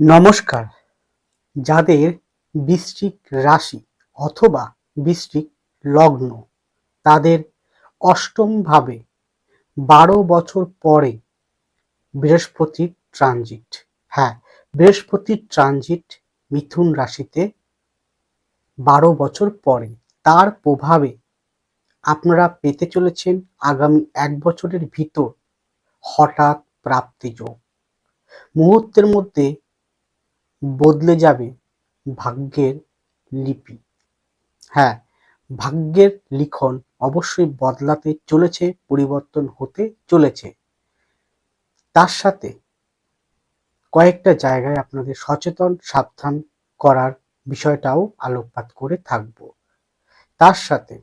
নমস্কার। যাদের বৃশ্চিক রাশি অথবা বৃশ্চিক লগ্ন, তাদের অষ্টম ভাবে বারো বছর পরে বৃহস্পতির ট্রানজিট। হ্যাঁ বৃহস্পতির ট্রানজিট মিথুন রাশিতে বারো বছর পরে। তার প্রভাবে আপনারা পেতে চলেছেন আগামী এক বছরের ভিতর হঠাৎ প্রাপ্তিযোগ মুহূর্তের মধ্যে বদলে যাবে ভাগ্যের লিপি। হ্যাঁ ভাগ্যের লিখন অবশ্যই বদলাতে চলেছে, পরিবর্তন হতে চলেছে। তার সাথে কয়েকটা জায়গায় আপনাদের সচেতন, সাবধান করার বিষয়টাও আলোকপাত করে থাকব। তার সাথে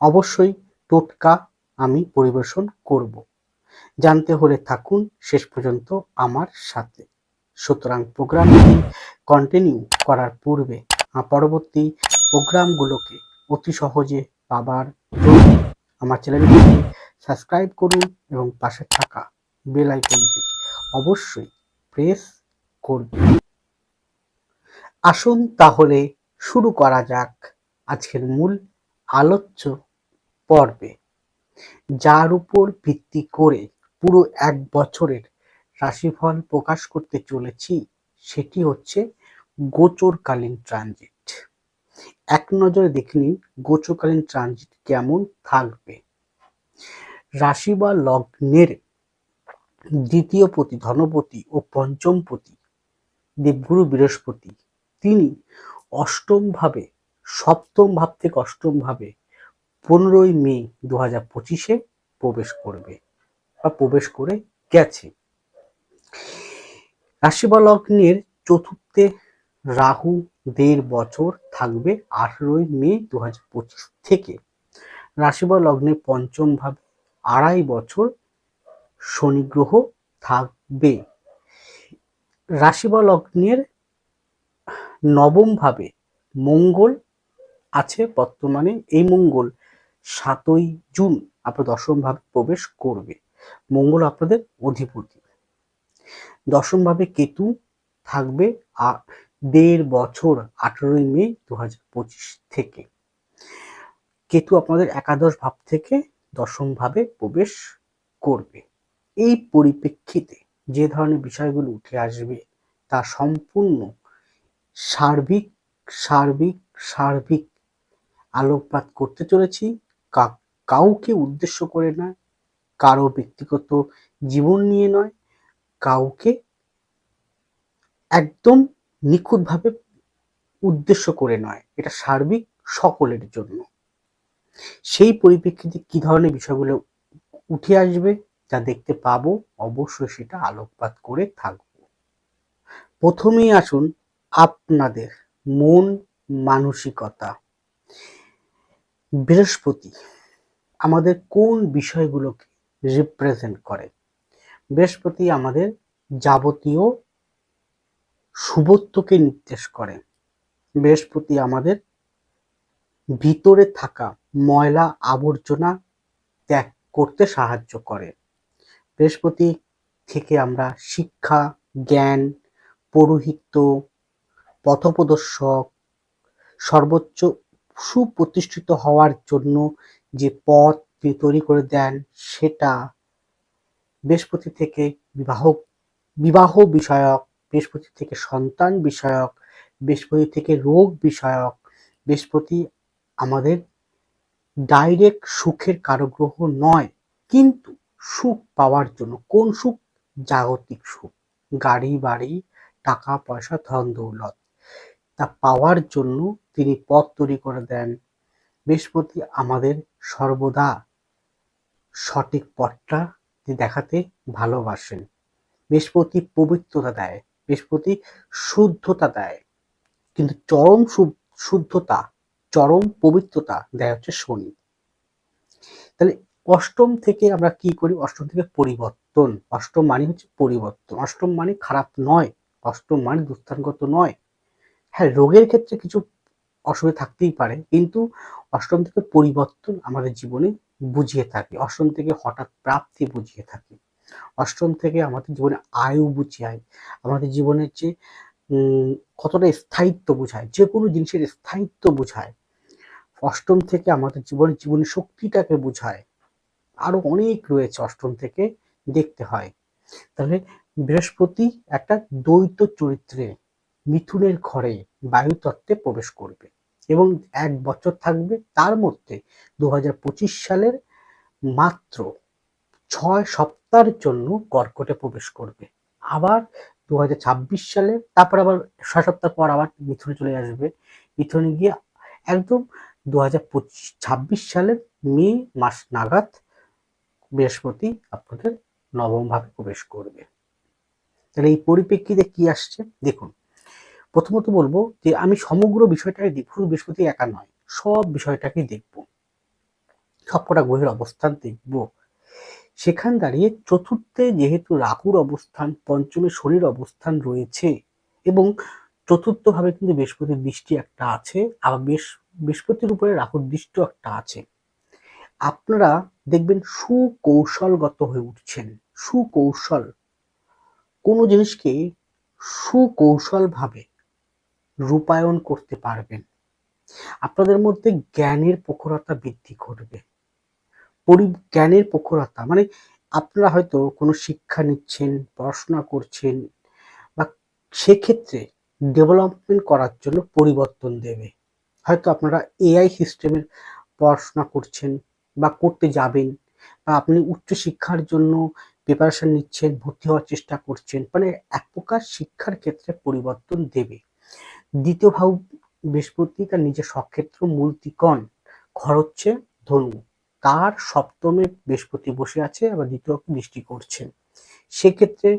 অবশ্যই টোটকা আমি পরিবেশন করব। জানতে হলে থাকুন। শেষ পর্যন্ত আমার সাথে। সুতরাং প্রোগ্রামটি কন্টিনিউ করার পূর্বে পরবর্তী প্রোগ্রামগুলোকে অতি সহজে পাবার জন্য আমার চ্যানেলটিকে সাবস্ক্রাইব করুন এবং পাশে থাকা বেল আইকনটি অবশ্যই প্রেস করবেন আসুন তাহলে শুরু করা যাক আজকের মূল আলোচ্য পর্বে, যার উপর ভিত্তি করে পুরো এক বছরের রাশিফল প্রকাশ করতে চলেছি সেটি হচ্ছে গোচরকালীন ট্রানজিট। এক নজরে দেখে নিন গোচরকালীন ট্রানজিট কেমন থাকবে। রাশি বা লগ্নের দ্বিতীয় পতি ধনপতি ও পঞ্চম পতি দেবগুরু বৃহস্পতি তিনি অষ্টম ভাবে, সপ্তম ভাব থেকে অষ্টম ভাবে পনেরোই মে দু হাজার পঁচিশে প্রবেশ করবে বা প্রবেশ করে গেছে। রাশি চতুর্থে রাহু দেড় বছর থাকবে আঠেরোই মে দু হাজার পঁচিশ থেকে। রাশি পঞ্চম ভাবে আড়াই বছর শনি গ্রহ থাকবে। রাশি বা মঙ্গল আছে বর্তমানে। এই মঙ্গল সাতই জুন আপনার দশম ভাবে প্রবেশ করবে। মঙ্গল আপনাদের অধিপতি। দশম ভাবে কেতু থাকবে দেড় বছর আঠেরোই মে দু হাজার পঁচিশ থেকে। কেতু আপনাদের একাদশ ভাব থেকে দশম ভাবে প্রবেশ করবে। এই পরিপ্রেক্ষিতে যে ধরনের বিষয়গুলো উঠে আসবে তা সম্পূর্ণ সার্বিক সার্বিক সার্বিক আলোকপাত করতে চলেছি। কাউকে উদ্দেশ্য করে নয়, কারও ব্যক্তিগত জীবন নিয়ে নয় কাউকে একদম নিখুঁতভাবে উদ্দেশ্য করে নয়। এটা সার্বিক সকলের জন্য। সেই পরিপ্রেক্ষিতে কি ধরনের বিষয়গুলো উঠে আসবে যা দেখতে পাবো। অবশ্যই সেটা আলোকপাত করে থাকব। প্রথমেই আসুন আপনাদের মন মানসিকতা। বৃহস্পতি আমাদের কোন বিষয়গুলোকে রিপ্রেজেন্ট করে? বৃহস্পতি আমাদের যাবতীয় শুভত্বকে নির্দেশ করে। বৃহস্পতি আমাদের ভিতরে থাকা ময়লা আবর্জনা ত্যাগ করতে সাহায্য করে। বৃহস্পতি থেকে আমরা শিক্ষা, জ্ঞান, পৌরোহিত্য, পথপ্রদর্শক, সর্বোচ্চ সুপ্রতিষ্ঠিত হওয়ার জন্য যে পথ তৈরি করে দেন, সেটা বৃহস্পতি থেকে বিবাহ বিবাহ বিষয়ক, বৃহস্পতি থেকে সন্তান বিষয়ক, বৃহস্পতি থেকে রোগ বিষয়ক, বৃহস্পতি আমাদের ডাইরেক্ট সুখের কারগ্রহ নয়, কিন্তু সুখ পাওয়ার জন্য। কোন সুখ? জাগতিক সুখ। গাড়ি, বাড়ি, টাকা, পয়সা, ধন, দৌলত। তা পাওয়ার জন্য তিনি পথ তৈরি করে দেন। বৃহস্পতি আমাদের সর্বদা সঠিক পথটা দেখাতে ভালোবাসেন। বৃহস্পতি পবিত্রতা দেয়, বৃহস্পতি শুদ্ধতা দেয়। কিন্তু চরম শুদ্ধতা, চরম পবিত্রতা দেয় হচ্ছে শনি। তাহলে অষ্টম থেকে আমরা কি করি? অষ্টম থেকে পরিবর্তন। অষ্টম মানে হচ্ছে পরিবর্তন। অষ্টম মানে খারাপ নয়। অষ্টম মানে দুস্থানগত নয়। হ্যাঁ রোগের ক্ষেত্রে কিছু অসুবিধা থাকতেই পারে, কিন্তু অষ্টম থেকে পরিবর্তন আমাদের জীবনে বুঝিয়ে থাকে। অষ্টম থেকে হঠাৎ প্রাপ্তি বুঝিয়ে থাকে। অষ্টম থেকে আমাদের জীবনে আয়ু বুঝায় আমাদের জীবনের যে কতটা স্থায়িত্ব বোঝায় যে কোনো জিনিসের স্থায়িত্ব বোঝায় অষ্টম থেকে আমাদের জীবনের জীবনের শক্তিটাকে বোঝায় আরও অনেক রয়েছে অষ্টম থেকে দেখতে হয়। তাহলে বৃহস্পতি একটা দ্বৈত চরিত্রে মিথুনের ঘরে বায়ু তত্ত্বে প্রবেশ করবে। এবং এক বছর থাকবে তার মধ্যে দু হাজার পঁচিশ সালের মাত্র ছয় সপ্তাহের জন্য কর্কটে প্রবেশ করবে। আবার দু সালে, তারপর আবার ছয় সপ্তাহ পর আবার মিথুনে চলে আসবে। মিথুনে গিয়ে একদম দু হাজার ছাব্বিশ সালের মে মাস নাগাদ বৃহস্পতি আপনাদের নবম ভাবে প্রবেশ করবে। তাহলে এই পরিপ্রেক্ষিতে কি আসছে? দেখুন প্রথমত বলব যে আমি সমগ্র বিষয়টাকে দেখব বৃহস্পতি একা নয়, সব বিষয়টাকে দেখব। সবকটা গ্রহের অবস্থান দেখব। সেখান দাঁড়িয়ে চতুর্থে যেহেতু রাহুর অবস্থান, পঞ্চমে শনির অবস্থান রয়েছে এবং চতুর্থ ভাবে কিন্তু বৃহস্পতির দৃষ্টি একটা আছে, আবার বৃহস্পতির উপরে রাহুর দৃষ্টিও একটা আছে। আপনারা দেখবেন সুকৌশলগত হয়ে উঠছেন, সুকৌশল। কোনো জিনিসকে সুকৌশলভাবে রূপায়ণ করতে পারবেন। আপনাদের মধ্যে জ্ঞানের প্রখরতা বৃদ্ধি করবে পরি, জ্ঞানের প্রখরতা মানে আপনারা হয়তো কোনো শিক্ষা নিচ্ছেন, পড়াশোনা করছেন, বা সেক্ষেত্রে ডেভেলপমেন্ট করার জন্য পরিবর্তন দেবে। হয়তো আপনারা এআই সিস্টেমের পড়াশোনা করছেন বা করতে যাবেন, বা আপনি উচ্চশিক্ষার জন্য প্রিপারেশন নিচ্ছেন, ভর্তি হওয়ার চেষ্টা করছেন মানে এক প্রকার শিক্ষার ক্ষেত্রে পরিবর্তন দেবে। দ্বিতীয় ভাব বৃহস্পতি তার নিজের সক্ষেত্র মূল ত্রিকোণ, ঘর হচ্ছে ধনু। তার সপ্তমে বৃহস্পতি বসে আছে, আবার দ্বিতীয় দৃষ্টি করছে। সেক্ষেত্রে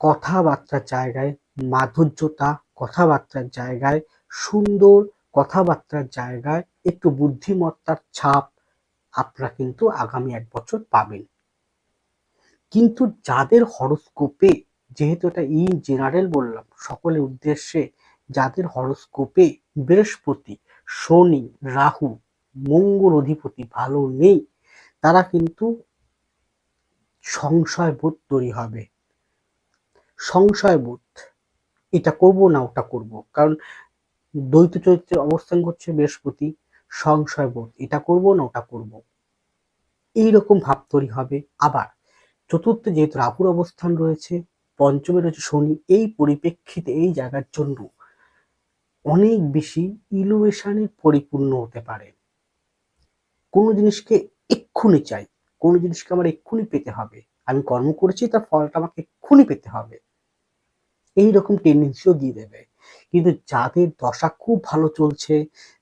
কথাবার্তার জায়গায় মাধুর্যতা, কথাবার্তার জায়গায় সুন্দর, কথাবার্তার জায়গায় একটু বুদ্ধিমত্তার ছাপ আপনারা কিন্তু আগামী এক বছর পাবেন। কিন্তু যাদের হরস্কোপে যেহেতু এটা ইন জেনারেল বললাম, সকলের উদ্দেশ্যে যাদের হরস্কোপে বৃহস্পতি, শনি, রাহু, মঙ্গল অধিপতি ভালো নেই, তারা কিন্তু সংশয় বোধ তৈরি হবে। সংশয় বোধ, এটা করব না ওটা করব। কারণ দ্বৈত চরিত্রে অবস্থান করছে বৃহস্পতি, সংশয় বোধ, এটা করব না ওটা করব। এইরকম ভাব তৈরি হবে। আবার চতুর্থে যেহেতু রাহুর অবস্থান রয়েছে পঞ্চমে রয়েছে শনি, এই পরিপ্রেক্ষিতে এই জায়গার জন্য অনেক বেশি ইলোভেশনের পরিপূর্ণ হতে পারে। কোনো জিনিসকে এক্ষুনি চাই, কোনো জিনিসকে আমার এক্ষুনি পেতে হবে। আমি কর্ম করেছি, তার ফলটা আমাকে এক্ষুনি পেতে হবে। এই রকম টেন্ডেন্সিও দিয়ে দেবে। কিন্তু যাদের দশা খুব ভালো চলছে,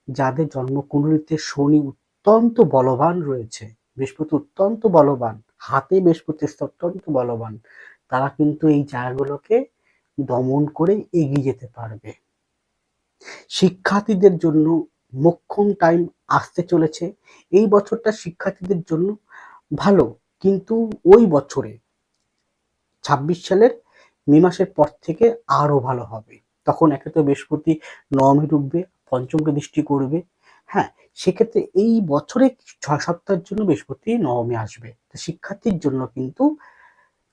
যাদের জন্ম জন্মকুণ্ডলিতে শনি অত্যন্ত বলবান রয়েছে, বৃহস্পতি অত্যন্ত বলবান, হাতে বৃহস্পতি অত্যন্ত বলবান তারা কিন্তু এই জায়গাগুলোকে দমন করে এগিয়ে যেতে পারবে। শিক্ষার্থীদের জন্য মোক্ষম টাইম আসতে চলেছে। এই বছরটা শিক্ষার্থীদের জন্য ভালো, কিন্তু ওই বছরে ছাব্বিশ সালের মে মাসের পর থেকে আরও ভালো হবে। তখন একে তো বৃহস্পতি নবমে ডুববে, পঞ্চমকে দৃষ্টি করবে। হ্যাঁ সেক্ষেত্রে এই বছরে ছয় সপ্তাহের জন্য বৃহস্পতি নবমে আসবে। শিক্ষার্থীর জন্য কিন্তু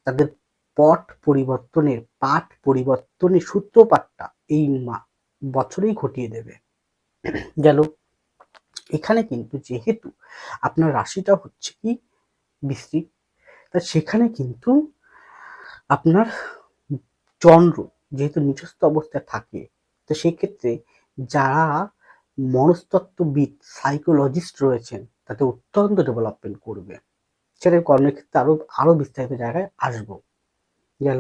তাদের পট পরিবর্তনের পাঠ পরিবর্তনের সূত্রপাতটা এই বছরেই ঘটিয়ে দেবে। গেল। এখানে কিন্তু যেহেতু আপনার রাশিটা হচ্ছে কি বৃশ্চিক তা সেখানে কিন্তু আপনার চন্দ্র যেহেতু নিচস্থ অবস্থায় থাকে, তো সেক্ষেত্রে যারা মনস্তত্ত্ববিদ সাইকোলজিস্ট রয়েছেন তাতে অত্যন্ত ডেভেলপমেন্ট করবে। সেটা কর্মের ক্ষেত্রে আরও আরও বিস্তারিত জায়গায় আসব। গেল।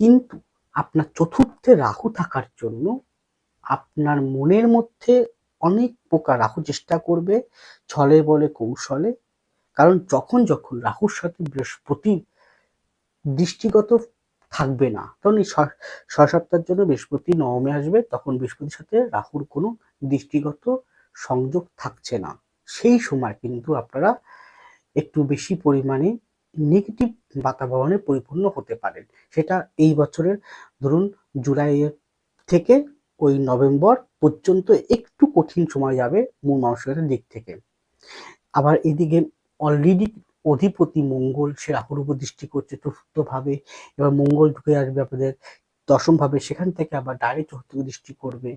কিন্তু আপনার চতুর্থে রাহু থাকার জন্য আপনার মনের মধ্যে অনেক প্রকার রাহু চেষ্টা করবে, ছলে বলে, কৌশলে। কারণ যখন যখন রাহুর সাথে বৃহস্পতি দৃষ্টিগত থাকবে না, তখন এই ছয় সপ্তাহের জন্য বৃহস্পতি নবমে আসবে, তখন বৃহস্পতির সাথে রাহুর কোনো দৃষ্টিগত সংযোগ থাকছে না। সেই সময় কিন্তু আপনারা একটু বেশি পরিমাণে নেগেটিভ বাতাবরণে পরিপূর্ণ হতে পারেন সেটা এই বছরের, ধরুন, জুলাইয়ের থেকে ওই নভেম্বর পর্যন্ত একটু কঠিন সময় যাবে মূল মানসিকতার দিক থেকে। আবার এদিকে অলরেডি অধিপতি মঙ্গল, সে রাহুর উপর দৃষ্টি করছে চতুর্থ ভাবে এবার মঙ্গল ঢুকে আসবে আপনাদের দশম ভাবে সেখান থেকে আবার ডাইরেক্ট চতুর্থ দৃষ্টি করবে।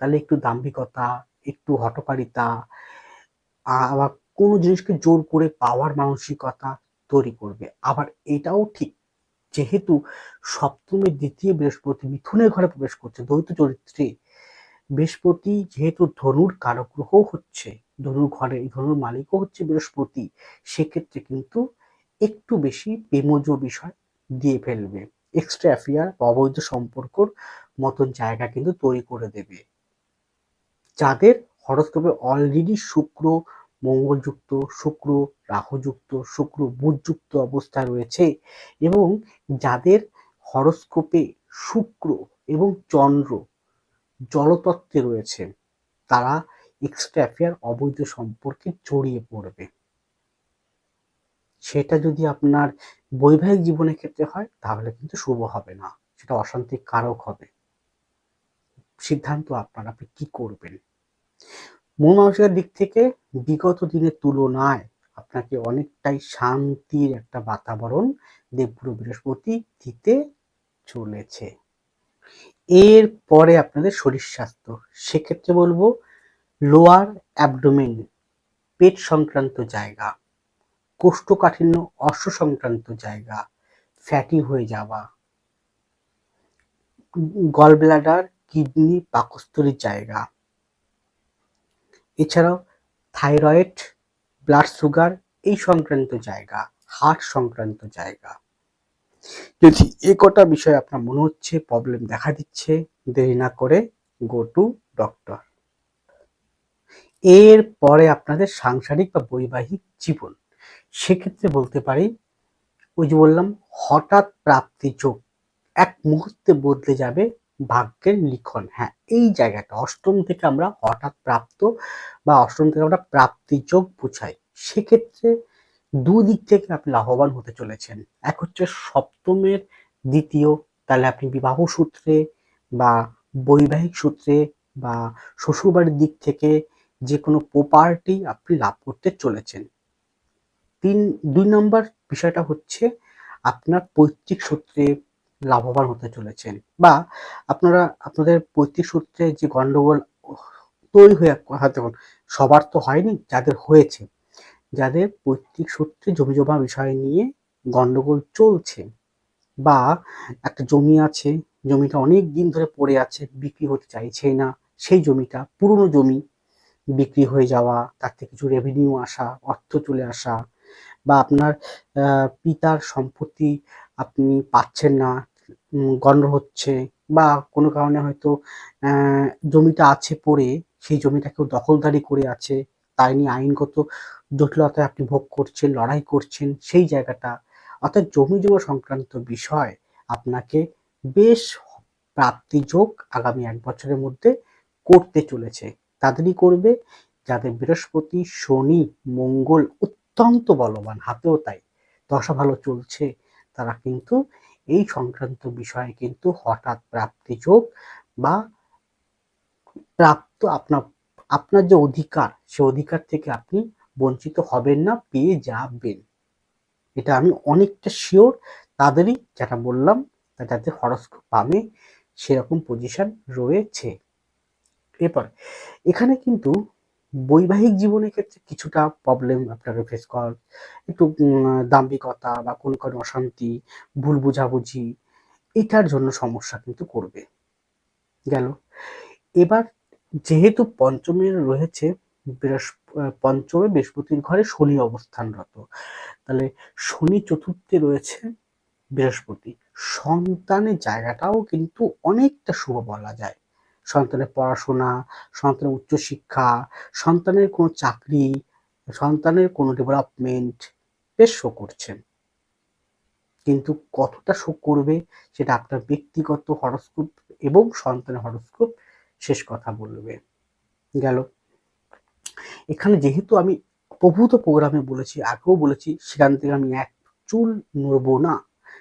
তাহলে একটু দাম্ভিকতা, একটু হটকারিতা আবার কোনো জিনিসকে জোর করে পাওয়ার মানসিকতা তৈরি করবে। আবার এটাও ঠিক, যেহেতু সপ্তমের দ্বিতীয় বৃহস্পতি মিথুনের ঘরে প্রবেশ করছে, দ্বৈত চরিত্রে। বৃহস্পতি যেহেতু ধনুর কারক গ্রহ হচ্ছে, ধনুর ঘরে, ধনুর মালিকও হচ্ছে বৃহস্পতি, সেক্ষেত্রে কিন্তু একটু বেশি প্রেমজ বিষয় দিয়ে ফেলবে। এক্সট্রা অ্যাফেয়ার বা অবৈধ সম্পর্কর মতন জায়গা কিন্তু তৈরি করে দেবে। যাদের হরস্কোপে অলরেডি শুক্র মঙ্গলযুক্ত, শুক্র, রাহুযুক্ত, শুক্র বুধযুক্ত অবস্থায় রয়েছে এবং যাদের হরস্কোপে শুক্র এবং চন্দ্র জলতত্ত্বে রয়েছে, তারা এক্সট্রা অ্যাফেয়ার অবৈধ সম্পর্কে জড়িয়ে পড়বে। সেটা যদি আপনার বৈবাহিক জীবনের ক্ষেত্রে হয়, তাহলে কিন্তু শুভ হবে না, সেটা অশান্তির কারক হবে। সিদ্ধান্ত আপনার, আপনি কি করবেন? মন দিক থেকে বিগত দিনের তুলনায় আপনাকে অনেকটাই শান্তির একটা বাতাবরণ দেবগুরু বৃহস্পতি দিতে চলেছে। এর পরে আপনাদের শরীর স্বাস্থ্য। সেক্ষেত্রে বলব লোয়ার অ্যাবডোমেন পেট সংক্রান্ত জায়গা, কোষ্ঠকাঠিন্য, অশ্ব সংক্রান্ত জায়গা ফ্যাটি হয়ে যাওয়া গল ব্লাডার কিডনি পাকস্থলীর জায়গা এছাড়াও থাইরয়েড, ব্লাড সুগার এই সংক্রান্ত জায়গা, হার্ট সংক্রান্ত জায়গা। যদি এ কটা বিষয় আপনার মনে হচ্ছে প্রবলেম দেখা দিচ্ছে, দেরি না করে গো টু ডক্টর এর পরে আপনাদের সাংসারিক বা বৈবাহিক জীবন। সেক্ষেত্রে বলতে পারি, ওই যে বললাম, হঠাৎ প্রাপ্তি যোগ এক মুহূর্তে বদলে যাবে ভাগ্যের লিখন। হ্যাঁ এই জায়গাটা অষ্টম থেকে আমরা হঠাৎ প্রাপ্ত বা অষ্টম থেকে আমরা প্রাপ্তি যোগ বুঝাই। সেক্ষেত্রে দুদিক থেকে আপনি লাভবান হতে চলেছেন। এক হচ্ছে সপ্তমের দ্বিতীয়, তাহলে আপনি বিবাহ সূত্রে বা বৈবাহিক সূত্রে বা শ্বশুরবাড়ির দিক থেকে যে কোনো প্রপার্টি আপনি লাভ করতে চলেছেন। তিন, দুই নম্বর বিষয়টা হচ্ছে আপনার পৈতৃক সূত্রে লাভবান হতে চলেছেন। বা আপনারা, আপনাদের পৈতৃক সূত্রে যে গন্ডগোল তৈরি হয়ে সবার তো হয়নি, যাদের হয়েছে। যাদের পৈতৃক সূত্রে জমি জমা বিষয় নিয়ে গন্ডগোল চলছে বা একটা জমি আছে, জমিটা অনেক দিন ধরে পড়ে আছে, বিক্রি হতে চাইছে না, সেই জমিটা, পুরনো জমি বিক্রি হয়ে যাওয়া, তার থেকে কিছু রেভিনিউ আসা, অর্থ চলে আসা বা আপনার পিতার সম্পত্তি আপনি পাচ্ছেন না গণ্ড হচ্ছে বা কোনো কারণে হয়তো জমিটা আছে পড়ে, সেই জমিটা কেউ দখলদারি করে আছে, তাই নিয়ে আইনগত জটিলতায় আপনি ভোগ করছেন, লড়াই করছেন, সেই জায়গাটা। অর্থাৎ জমি জমা সংক্রান্ত বিষয় আপনাকে বেশ প্রাপ্তিযোগ আগামী এক বছরের মধ্যে করতে চলেছে। তাদেরই করবে যাদের বৃহস্পতি, শনি, মঙ্গল অত্যন্ত বলবান, হাতেও তাই। দশা ভালো চলছে তারা কিন্তু এই সংক্রান্ত বিষয়ে কিন্তু হঠাৎ প্রাপ্তি যোগ বা প্রাপ্ত আপনার আপনার যে অধিকার, সে অধিকার থেকে আপনি বঞ্চিত হবেন না, পেয়ে যাবেন। এটা আমি অনেকটা শিওর তাদেরই যেটা বললাম যাতে হরস্কোপ পাবে, সেরকম পজিশন রয়েছে। এরপর, এখানে কিন্তু বৈবাহিক জীবনের ক্ষেত্রে কিছুটা প্রবলেম আপনারা ফেস কর, একটু দাম্ভিকতা বা কোনো কোনো অশান্তি, ভুল বুঝাবুঝি, এটার জন্য সমস্যা কিন্তু করবে। গেল। এবার যেহেতু পঞ্চমের রয়েছে পঞ্চমে বৃহস্পতির ঘরে শনি অবস্থানরত, তাহলে শনি চতুর্থে রয়েছে বৃহস্পতি। সন্তানের জায়গাটাও কিন্তু অনেকটা শুভ বলা যায়। সন্তানের পড়াশোনা, সন্তানের উচ্চশিক্ষা, সন্তানের কোনো চাকরি, সন্তানের কোনো ডেভেলপমেন্ট বেশ শো করছেন কিন্তু কতটা শো করবে সেটা আপনার ব্যক্তিগত হরস্কোপ এবং সন্তানের হরস্কোপ শেষ কথা বলবে। গেল। এখানে যেহেতু আমি প্রভূত প্রোগ্রামে বলেছি, আগেও বলেছি, সেখান থেকে আমি এক চুল নড়বো না,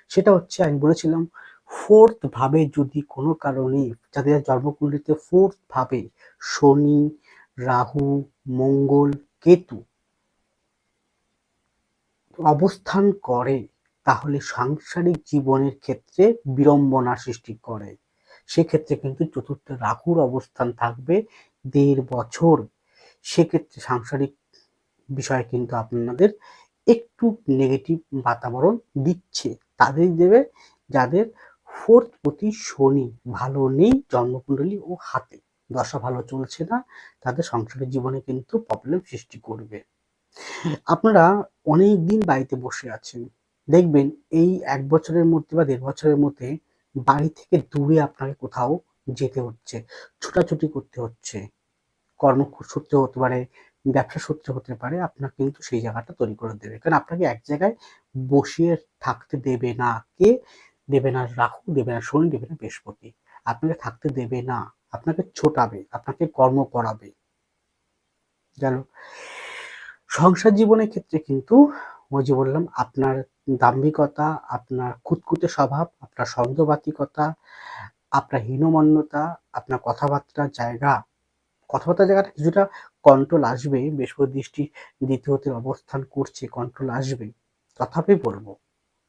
সেটা হচ্ছে আমি বলেছিলাম ফোর্থ ভাবে যদি কোনো কারণে যাদের জন্মকুণ্ডলিতে ফোর্থ ভাবে শনি, রাহু, মঙ্গল, কেতু অবস্থান করে, তাহলে সাংসারিক জীবনের ক্ষেত্রে বিড়ম্বনা সৃষ্টি করে। সেক্ষেত্রে কিন্তু চতুর্থ রাহুর অবস্থান থাকবে দেড় বছর। সেক্ষেত্রে সাংসারিক বিষয়ে কিন্তু আপনাদের একটু নেগেটিভ বাতাবরণ দিচ্ছে। তাদের দেবে যাদের ফোর্থ প্রতি শনি ভালো নেই, জন্মকুণ্ডলী ও হাতে। দশা ভালো চলছে না তাদের সংসারের জীবনে কিন্তু প্রবলেম সৃষ্টি করবে। আপনারা অনেক দিন বাড়িতে বসে আছেন। দেখবেন এই এক বছরের মধ্যে বা দেড় বছরের মধ্যে বাড়ি থেকে দূরে আপনাকে কোথাও যেতে হচ্ছে, ছোটাছুটি করতে হচ্ছে। কর্মসূত্রে হতে পারে, ব্যবসা সূত্রে হতে পারে, আপনার কিন্তু সেই জায়গাটা তৈরি করে দেবে। কারণ আপনাকে এক জায়গায় বসিয়ে থাকতে দেবে না। কে? দেবে না রাহু, দেবে না শনি, দেবে না বৃহস্পতি। আপনাকে থাকতে দেবে না। আপনাকে ছোটাবে, আপনাকে কর্ম করাবে। গেল সংসার জীবনের ক্ষেত্রে কিন্তু ওই যে বললাম, আপনার দাম্ভিকতা, আপনার খুঁতকুতে স্বভাব, আপনার সন্দেহবাতিকতা, আপনার হীনমন্যতা, আপনার কথাবার্তার জায়গা। কথাবার্তার জায়গাটা কিছুটা কন্ট্রোল আসবে বৃহস্পতি দৃষ্টি দ্বিতীয়তে অবস্থান করছে কন্ট্রোল আসবে। তথাপি বলব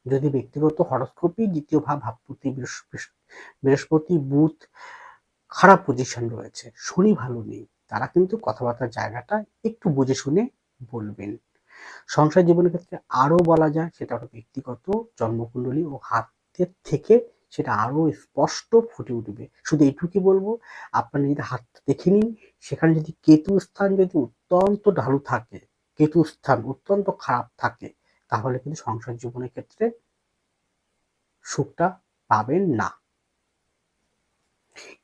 যদি ব্যক্তিগত হরস্কোপই দ্বিতীয় ভাব ভাবপতি বৃহস্পতি, বুধ, খারাপ পজিশন রয়েছে, শনি ভালো নেই, তারা কিন্তু কথাবার্তার জায়গাটা একটু বুঝে শুনে বলবেন। সংসার জীবনের ক্ষেত্রে আরও বলা যায়, সেটা হলো ব্যক্তিগত জন্মকুণ্ডলী ও হাতের থেকে সেটা আরও স্পষ্ট ফুটে উঠবে। শুধু এইটুকুই বলব, আপনার যদি হাতটা দেখে নিন, সেখানে যদি কেতু স্থান যদি অত্যন্ত ঢালু থাকে কেতু স্থান অত্যন্ত খারাপ থাকে তাহলে কিন্তু সংসার জীবনের ক্ষেত্রে সুখটা পাবেন না।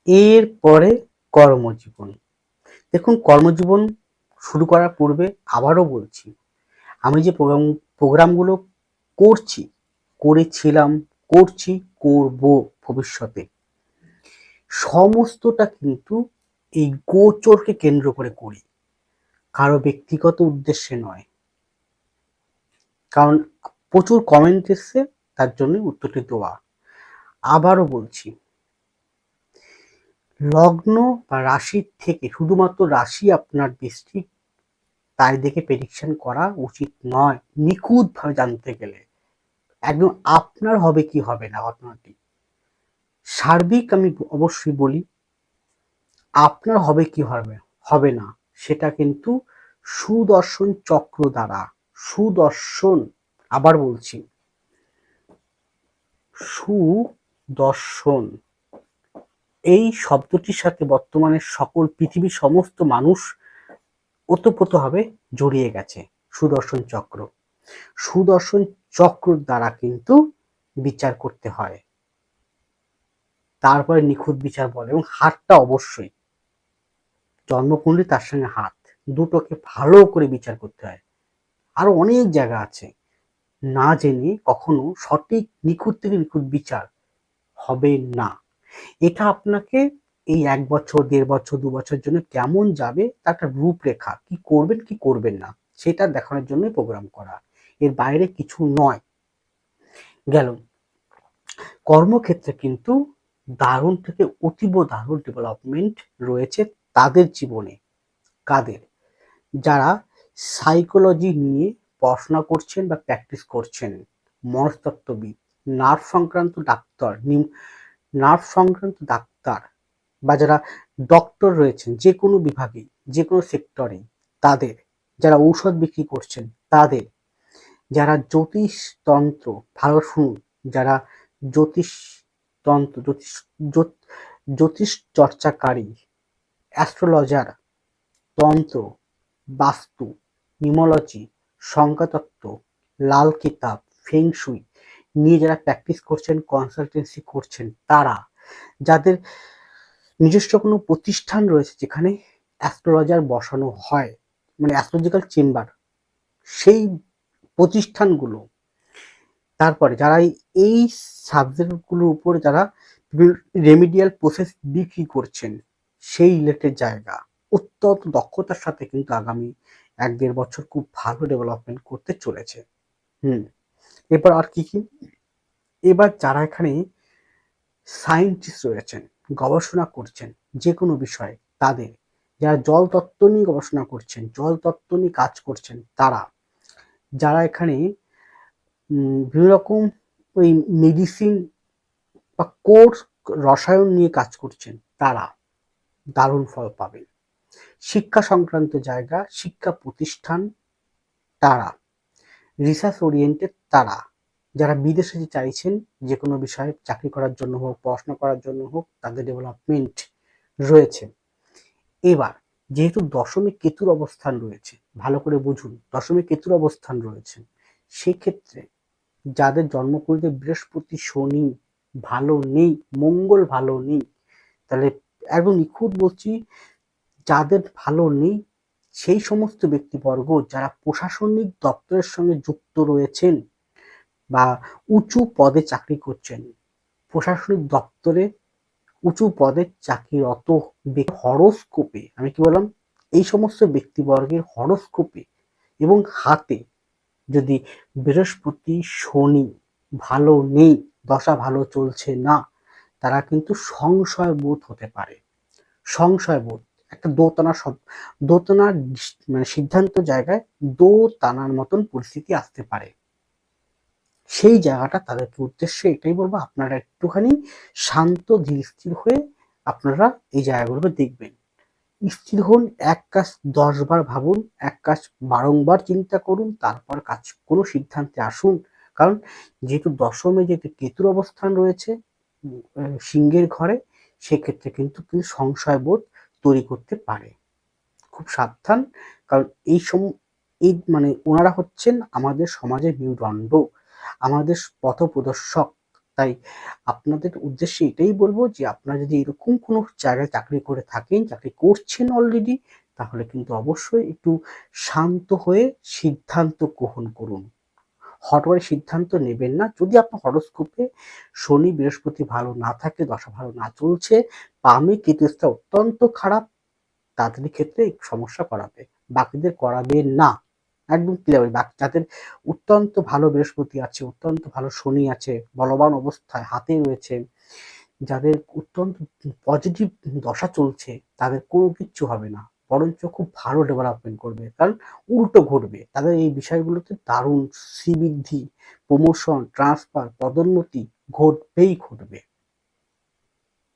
এরপরে কর্মজীবন। দেখুন, কর্মজীবন শুরু করার পূর্বে আবারও বলছি, আমি যে প্রোগ্রাম, প্রোগ্রামগুলো করছি, করেছিলাম, করছি, করব ভবিষ্যতে, সমস্তটা কিন্তু এই গোচরকে কেন্দ্র করে করি। কারও ব্যক্তিগত উদ্দেশ্যে নয় কারণ প্রচুর কমেন্ট এসছে, তার জন্য উত্তরটি দেওয়া। আবারও বলছি, লগ্ন বা রাশির থেকে শুধুমাত্র রাশি আপনার ডিস্ট্রিক্ট তাই দেখে প্রেডিকশন করা উচিত নয়। নিখুঁতভাবে জানতে গেলে একদম আপনার হবে কি হবে না ঘটনাটি। সার্বিক আমি অবশ্যই বলি, আপনার হবে কি হবে হবে না, সেটা কিন্তু সুদর্শন চক্র দ্বারা সুদর্শন আবার বলছি। সুদর্শন। এই শব্দটির সাথে বর্তমানে সকল পৃথিবীর সমস্ত মানুষ ওতপ্রোতভাবে জড়িয়ে গেছে সুদর্শন চক্র। সুদর্শন চক্র দ্বারা কিন্তু বিচার করতে হয়। তারপরে নিখুঁত বিচার বলে এবং হাতটা অবশ্যই। জন্মকুণ্ডলী তার সঙ্গে হাত। দুটোকে ভালো করে বিচার করতে হয়। আরও অনেক জায়গা আছে। না জেনে কখনো সঠিক, নিখুঁত থেকে নিখুঁত বিচার হবে না। এটা আপনাকে এই এক বছর, দেড় বছর, দু বছর জন্য কেমন যাবে, তার একটা রূপরেখা। কি করবেন কি করবেন না, সেটা দেখানোর জন্যই প্রোগ্রাম করা। এর বাইরে কিছু নয়। গেল। কর্মক্ষেত্রে কিন্তু দারুণ থেকে অতীব দারুণ ডেভেলপমেন্ট রয়েছে তাদের জীবনে। কাদের? যারা সাইকোলজি নিয়ে পড়াশোনা করছেন বা প্র্যাকটিস করছেন মনস্তত্ত্ববিদ নার্ভ সংক্রান্ত ডাক্তার নার্ভ সংক্রান্ত ডাক্তার বা যারা ডক্টর রয়েছেন, যে কোনো বিভাগে, যে কোনো সেক্টরে তাদের, যারা ঔষধ বিক্রি করছেন, তাদের, যারা জ্যোতিষ তন্ত্র, ভালো শুনুন, যারা জ্যোতিষ তন্ত্র, জ্যোতিষ জ্যোতিষ চর্চাকারী অ্যাস্ট্রোলজার তন্ত্র, বাস্তু নিমোলজি সংখ্যাতত্ত্ব, লাল কিতাব ফেংশুই নিয়ে যারা প্র্যাকটিস করছেন কনসালটেন্সি করছেন তারা, যাদের নিজস্ব কোনো প্রতিষ্ঠান রয়েছে যেখানে অ্যাস্ট্রোলজার বসানো হয় মানে অ্যাস্ট্রোলজিক্যাল চেম্বার সেই প্রতিষ্ঠানগুলো, তারপরে যারা এই সাবজেক্টগুলোর উপরে যারা রেমিডিয়াল প্রসেস বিক্রি করছেন, সেই রিলেটেড জায়গা, অত্যন্ত দক্ষতার সাথে কিন্তু আগামী এক দেড় বছর খুব ভালো ডেভেলপমেন্ট করতে চলেছে। হুম। এবার আর কি কি? এবার যারা এখানে সায়েন্টিস্ট রয়েছেন গবেষণা করছেন যে কোনো বিষয়ে তাদের যারা জল তত্ত্ব নিয়ে গবেষণা করছেন জল তত্ত্ব নিয়ে কাজ করছেন তারা যারা এখানে বিভিন্ন রকম ওই মেডিসিন বা কোর্স রসায়ন নিয়ে কাজ করছেন তারা দারুণ ফল পাবেন। শিক্ষা সংক্রান্ত জায়গা, শিক্ষা প্রতিষ্ঠান, তারা রিসার্চ ওরিয়েন্টেড তারা, যারা বিদেশে যে চাইছেন যে কোনো বিষয়ে চাকরি করার জন্য হোক, পড়াশোনা করার জন্য হোক, তাদের ডেভেলপমেন্ট রয়েছে। এবার, যেহেতু দশমে কেতুর অবস্থান রয়েছে, ভালো করে বুঝুন, দশমে কেতুর অবস্থান রয়েছে, সেক্ষেত্রে যাদের জন্মকুড়িতে বৃহস্পতি, শনি ভালো নেই, মঙ্গল ভালো নেই, তাহলে একদম নিখুঁত বলছি যাদের ভালো নেই, সেই সমস্ত ব্যক্তিবর্গ যারা প্রশাসনিক দপ্তরের সঙ্গে যুক্ত রয়েছেন বা উঁচু পদে চাকরি করছেন, প্রশাসনিক দপ্তরে উঁচু পদে চাকরিরত হরস্কোপে, আমি কি বললাম? এই সমস্ত ব্যক্তিবর্গের হরস্কোপে এবং হাতে যদি বৃহস্পতি, শনি ভালো নেই, দশা ভালো চলছে না, তারা কিন্তু সংশয় বোধ হতে পারে। সংশয় বোধ একটা দোতানা দোতানার মানে সিদ্ধান্ত জায়গায় দোতানার মতন পরিস্থিতি আসতে পারে। সেই জায়গাটা তাদেরকে উদ্দেশ্যে এটাই বলব, আপনারা একটুখানি শান্ত, ধীর, স্থির হয়ে আপনারা এই জায়গাগুলোকে দেখবেন। স্থির হন, এক কাজ দশ বার ভাবুন, এক কাজ বারংবার চিন্তা করুন, তারপর কাজ, কোনো সিদ্ধান্তে আসুন। কারণ যেহেতু দশমে যেহেতু কেতুর অবস্থান রয়েছে সিংহের ঘরে, সেক্ষেত্রে কিন্তু কিন্তু সংশয় বোধ তৈরি করতে পারে। খুব সাবধান, কারণ এই সম, এই মানে ওনারা হচ্ছেন আমাদের সমাজের মেরুদণ্ড আমাদের পথপ্রদর্শক। তাই আপনাদের উদ্দেশ্যে এটাই বলব যে, আপনারা যদি এরকম কোনো জায়গায় চাকরি করে থাকেন, চাকরি করছেন অলরেডি তাহলে কিন্তু অবশ্যই একটু শান্ত হয়ে সিদ্ধান্ত গ্রহণ করুন। হটওয়ারি সিদ্ধান্ত নেবেন না। যদি আপনার হরস্কোপে শনি, বৃহস্পতি ভালো না থাকে, দশা ভালো না চলছে, পামে কেতুস্তা অত্যন্ত খারাপ, তাদের ক্ষেত্রে সমস্যা করাবে। বাকিদের করাবে না। একদম ক্লিয়ার বাকি যাদের অত্যন্ত ভালো বৃহস্পতি আছে, অত্যন্ত ভালো শনি আছে, বলবান অবস্থায় হাতে রয়েছে, যাদের অত্যন্ত পজিটিভ দশা চলছে, তাদের কোনো কিচ্ছু হবে না। বরঞ্চ খুব ভালো ডেভেলপমেন্ট করবে। কারণ উল্টো ঘটবে। তাদের এই বিষয়গুলোতে দারুণ শ্রীবৃদ্ধি প্রমোশন ট্রান্সফার পদোন্নতি ঘটবেই ঘটবে।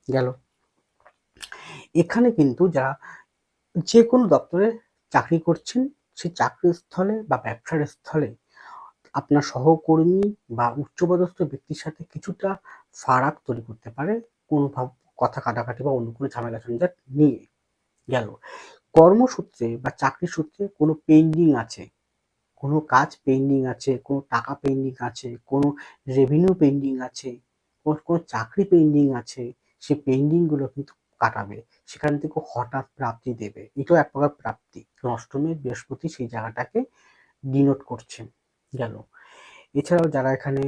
গেল। এখানে কিন্তু যারা যে কোনো দপ্তরে চাকরি করছেন সেই চাকরির স্থলে বা ব্যবসার স্থলে আপনার সহকর্মী বা উচ্চপদস্থ ব্যক্তির সাথে কিছুটা ফারাক তৈরি করতে পারে। কোনো কথা কাটাকাটি বা অন্য কোনো ঝামেলা ঝঞ্ঝাট নিয়ে গেল। কর্মসূত্রে বা চাকরি সূত্রে কোনো পেন্ডিং আছে? কোনো কাজ পেন্ডিং আছে, কোনো টাকা পেন্ডিং আছে, কোনো রেভিনিউ পেন্ডিং আছে, কোনো চাকরি পেন্ডিং আছে, সে পেন্ডিংগুলো কিন্তু কাটাবে। সেখান থেকে হঠাৎ প্রাপ্তি দেবে। এটাও এক প্রকার প্রাপ্তি। অষ্টমী, বৃহস্পতি সেই জায়গাটাকে ডিনোট করছে। গেল। এছাড়াও যারা এখানে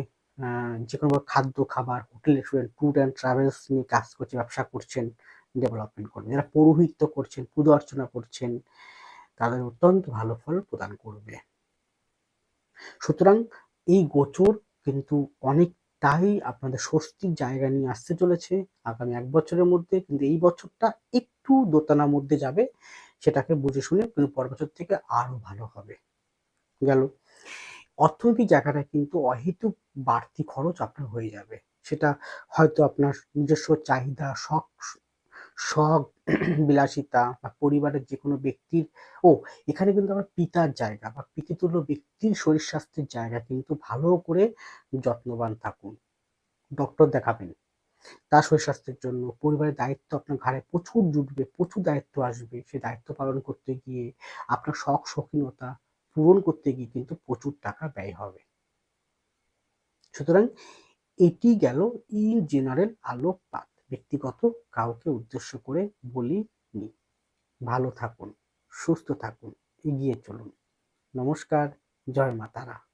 যে কোনো খাদ্য, খাবার, hotel restaurant tour and travels নিয়ে কাজ করছে, ব্যবসা করছেন ডেভেলপমেন্ট করবেন। যারা পৌরোহিত্য করছেন, পুজো অর্চনা করছেন, তাদের অত্যন্ত ভালো ফল প্রদান করবে। সুতরাং এই গোচর কিন্তু অনেকটাই আপনাদের স্বস্তির জায়গা নিয়ে আসতে চলেছে আগামী এক বছরের মধ্যে। কিন্তু এই বছরটা একটু দোতানার মধ্যে যাবে, সেটাকে বুঝে শুনে কিন্তু পর বছর থেকে আরও ভালো হবে। গেল। অর্থনৈতিক জায়গাটা কিন্তু অহেতুক বাড়তি খরচ আপনার হয়ে যাবে। সেটা হয়তো আপনার নিজস্ব চাহিদা, শখ শখ, বিলাসিতা বা পরিবারের যে কোনো ব্যক্তির, ও এখানে কিন্তু আমার পিতার জায়গা বা পিতৃতুল্য ব্যক্তির শরীর স্বাস্থ্যের জায়গা কিন্তু ভালো করে যত্নবান থাকুন। ডক্টর দেখাবেন তার শরীর স্বাস্থ্যের জন্য, পরিবারের দায়িত্ব আপনার ঘাড়ে প্রচুর জুটবে, প্রচুর দায়িত্ব আসবে সেই দায়িত্ব পালন করতে গিয়ে আপনার শখ, শৌখিনতা পূরণ করতে গিয়ে কিন্তু প্রচুর টাকা ব্যয় হবে। সুতরাং এটি গেল ইন জেনারেল আলোকপাত। ব্যক্তিগত কাউকে উদ্দেশ্য করে বলি নি ভালো থাকুন, সুস্থ থাকুন, এগিয়ে চলুন। নমস্কার, জয় মাতারা